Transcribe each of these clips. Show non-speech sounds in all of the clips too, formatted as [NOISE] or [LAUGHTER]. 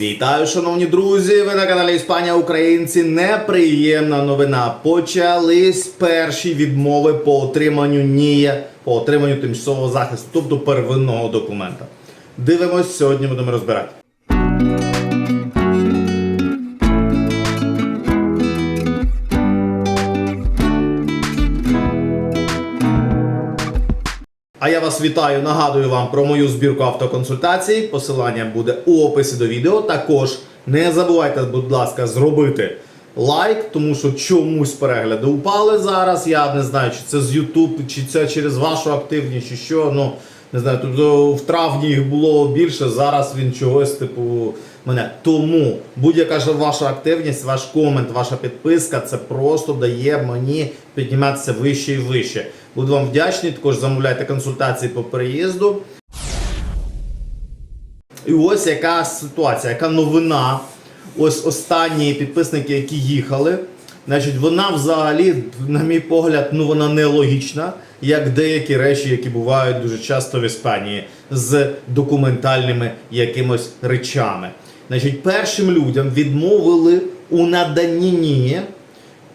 Вітаю, шановні друзі! Ви на каналі Іспанія Українці. Неприємна новина. Почались перші відмови по отриманню НІЄ, по отриманню тимчасового захисту, тобто первинного документа. Дивимось, сьогодні будемо розбирати. Вас вітаю, нагадую вам про мою збірку автоконсультацій. Посилання буде у описі до відео. Також не забувайте, будь ласка, зробити лайк, тому що чомусь перегляди упали зараз. Я не знаю, чи це з YouTube, чи це через вашу активність, чи що. Ну не знаю, тобто в травні їх було більше. Зараз він чогось, типу, мене. Тому будь-яка ж ваша активність, ваш комент, ваша підписка, це просто дає мені підніматися вище і вище. Буду вам вдячний. Також замовляйте консультації по переїзду. І ось яка ситуація, яка новина. Ось останні підписники, які їхали. Значить, вона взагалі, на мій погляд, ну вона нелогічна, як деякі речі, які бувають дуже часто в Іспанії з документальними якимось речами. Значить, першим людям відмовили у наданні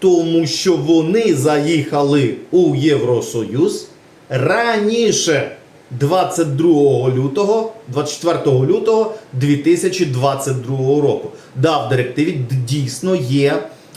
тому що вони заїхали у Євросоюз раніше 22 лютого, 24 лютого 2022 року. Да, в директиві дійсно є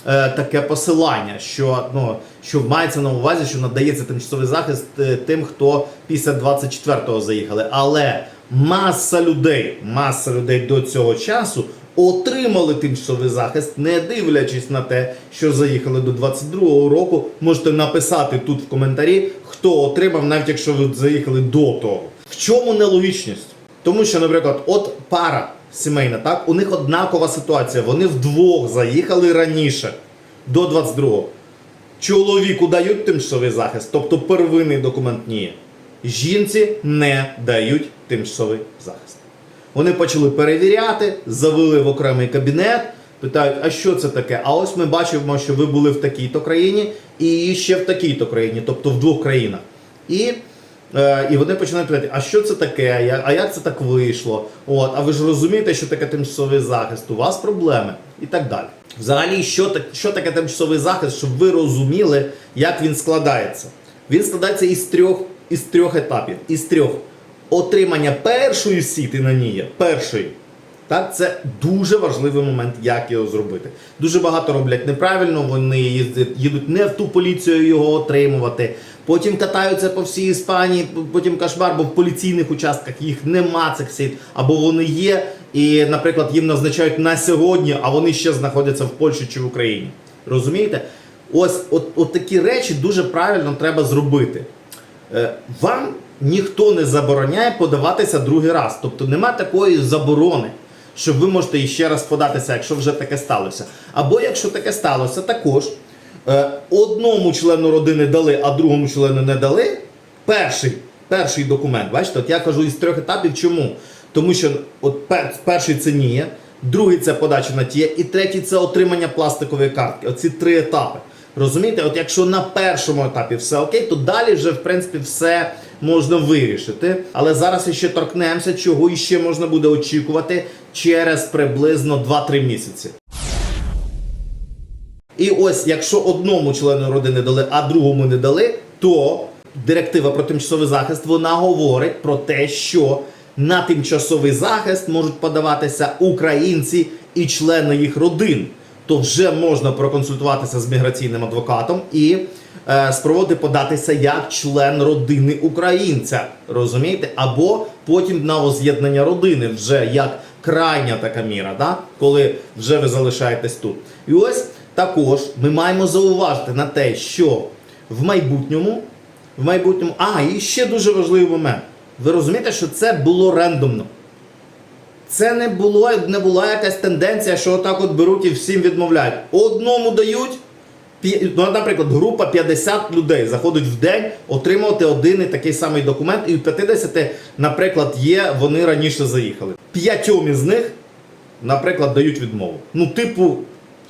е, таке посилання, що ну що мається на увазі, що надається тимчасовий захист е, тим, хто після 24-го заїхали. Але маса людей, маса людей до цього часу отримали тимчасовий захист, не дивлячись на те, що заїхали до 22-го року. Можете написати тут в коментарі, хто отримав, навіть якщо ви заїхали до того. В чому нелогічність? Тому що, наприклад, от пара сімейна, так, у них однакова ситуація. Вони вдвох заїхали раніше, до 22-го. Чоловіку дають тимчасовий захист, тобто первинний документ ні. Жінці не дають тимчасовий захист. Вони почали перевіряти, завели в окремий кабінет, питають, а що це таке? А ось ми бачимо, що ви були в такій-то країні і ще в такій-то країні, тобто в двох країнах. І, е, і вони починають питати, а що це таке? А як це так вийшло? От, а ви ж розумієте, що таке тимчасовий захист? У вас проблеми і так далі. Взагалі, що, що таке тимчасовий захист, щоб ви розуміли, як він складається? Він складається із трьох, із трьох етапів. Із трьох отримання першої сіти на ній, першої. Так, це дуже важливий момент, як його зробити. Дуже багато роблять неправильно, вони їздять, їдуть не в ту поліцію його отримувати. Потім катаються по всій Іспанії, потім кошмар, бо в поліційних участках їх нема цих сіт, або вони є, і, наприклад, їм назначають на сьогодні, а вони ще знаходяться в Польщі чи в Україні. Розумієте? Ось от, от такі речі дуже правильно треба зробити. Е, Вам ніхто не забороняє подаватися другий раз. Тобто нема такої заборони, що ви можете іще раз податися, якщо вже таке сталося. Або якщо таке сталося, також е, одному члену родини дали, а другому члену не дали. Перший, перший документ, бачите, от я кажу із трьох етапів. Чому? Тому що от пер, перший це НІЄ, другий це подача на ТІЄ, і третій це отримання пластикової картки. Оці три етапи. Розумієте, от якщо на першому етапі все окей, то далі вже в принципі все можна вирішити. Але зараз ще торкнемося, чого іще можна буде очікувати через приблизно 2-3 місяці. І ось, якщо одному члену родини дали, а другому не дали, то директива про тимчасовий захист вона говорить про те, що на тимчасовий захист можуть подаватися українці і члени їх родин. То вже можна проконсультуватися з міграційним адвокатом і е, спробувати податися як член родини українця. Розумієте? Або потім на воз'єднання родини, вже як крайня така міра, да? коли вже ви залишаєтесь тут. І ось також ми маємо зауважити на те, що в майбутньому, в майбутньому, а і ще дуже важливий момент. Ви розумієте, що це було рандомно. Це не було, не була якась тенденція, що отак от беруть і всім відмовляють. Одному дають, ну, наприклад, група 50 людей заходить в день отримувати один і такий самий документ, і у 50, наприклад, є, вони раніше заїхали. П'ятьом із них, наприклад, дають відмову. Ну, типу,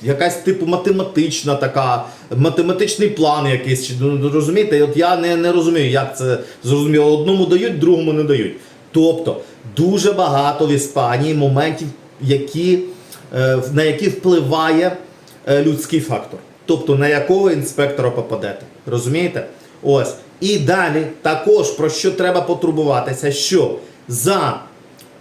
якась типу математична така, математичний план якийсь. Ну, розумієте, от я не, не розумію, як це зрозуміло. Одному дають, другому не дають. Тобто дуже багато в Іспанії моментів які, е, на які впливає е, людський фактор. Тобто на якого інспектора попадете. Розумієте? Ось. І далі також про що треба потурбуватися, що за,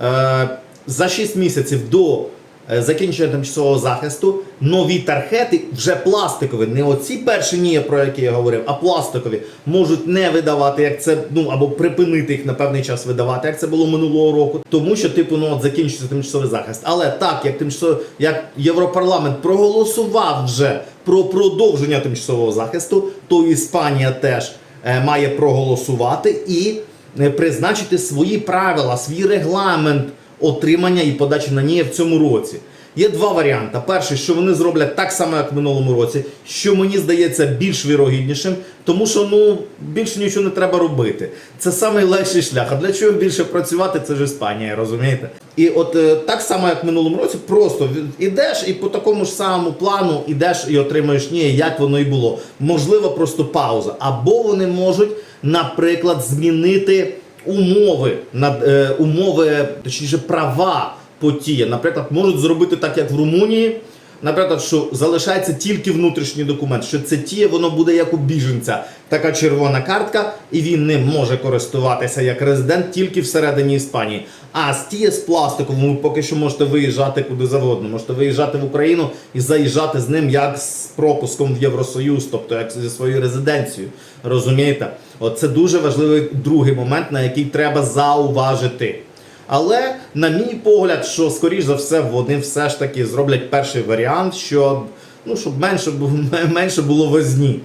е, за 6 місяців до закінчення тимчасового захисту. Нові тархети вже пластикові, не оці перші ні, про які я говорив, а пластикові. Можуть не видавати, як це ну або припинити їх на певний час видавати, як це було минулого року, тому що типу ну от закінчиться тимчасовий захист. Але так як тимчасовий, як Європарламент проголосував вже про продовження тимчасового захисту, то Іспанія теж е, має проголосувати і е, призначити свої правила, свій регламент отримання і подачі на ній в цьому році. Є два варіанти. Перший, що вони зроблять так само, як в минулому році, що мені здається більш вірогіднішим, тому що ну більше нічого не треба робити. Це найлегший шлях. А для чого більше працювати? Це ж Іспанія, розумієте? І от е, так само, як в минулому році, просто ідеш і по такому ж самому плану ідеш і отримуєш ні, як воно і було. Можливо, просто пауза. Або вони можуть, наприклад, змінити умови на е, умови, точніше, права потія. Наприклад, можуть зробити так, як в Румунії. Наприклад, що залишається тільки внутрішній документ, що це тіє, воно буде як у біженця. Така червона картка, і він ним може користуватися як резидент тільки всередині Іспанії. А з тіє з пластиковим ви поки що можете виїжджати куди завгодно. Можете виїжджати в Україну і заїжджати з ним як з пропуском в Євросоюз, тобто як зі своєю резиденцією. Розумієте? От це дуже важливий другий момент, на який треба зауважити. Але, на мій погляд, що скоріш за все вони все ж таки зроблять перший варіант, що ну щоб менше [LAUGHS] менше було возні.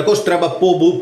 Також треба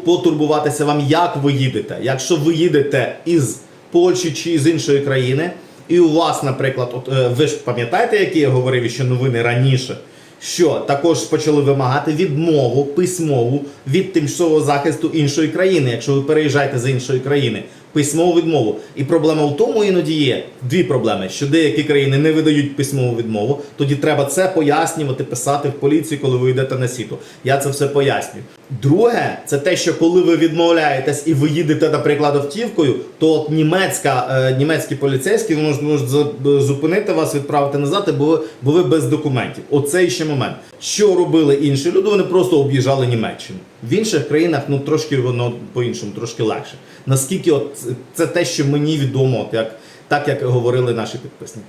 потурбуватися вам, як ви їдете. Якщо ви їдете із Польщі чи з іншої країни, і у вас, наприклад, от, е, ви ж пам'ятаєте, які я говорив ще новини раніше, що також почали вимагати відмову письмову від тимчасового захисту іншої країни, якщо ви переїжджаєте з іншої країни. Письмову відмову. І проблема в тому іноді є дві проблеми: що деякі країни не видають письмову відмову, тоді треба це пояснювати, писати в поліцію, коли ви йдете на сіту. Я це все пояснюю. Друге, це те, що коли ви відмовляєтесь і ви їдете, наприклад, автівкою, то от німецька, е, німецькі поліцейські можуть, можуть зупинити вас, відправити назад, бо ви, бо ви без документів. Оцей ще момент. Що робили інші люди? Вони просто об'їжджали Німеччину. В інших країнах ну трошки воно по-іншому, трошки легше. Наскільки от це- те, що мені відомо, от як, так як говорили наші підписники.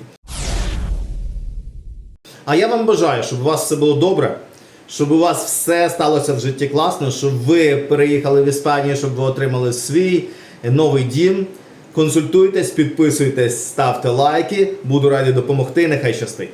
А я вам бажаю, щоб у вас все було добре, щоб у вас все сталося в житті класно, щоб ви переїхали в Іспанію, щоб ви отримали свій новий дім. Консультуйтесь, підписуйтесь, ставте лайки. Буду радий допомогти. Нехай щастить.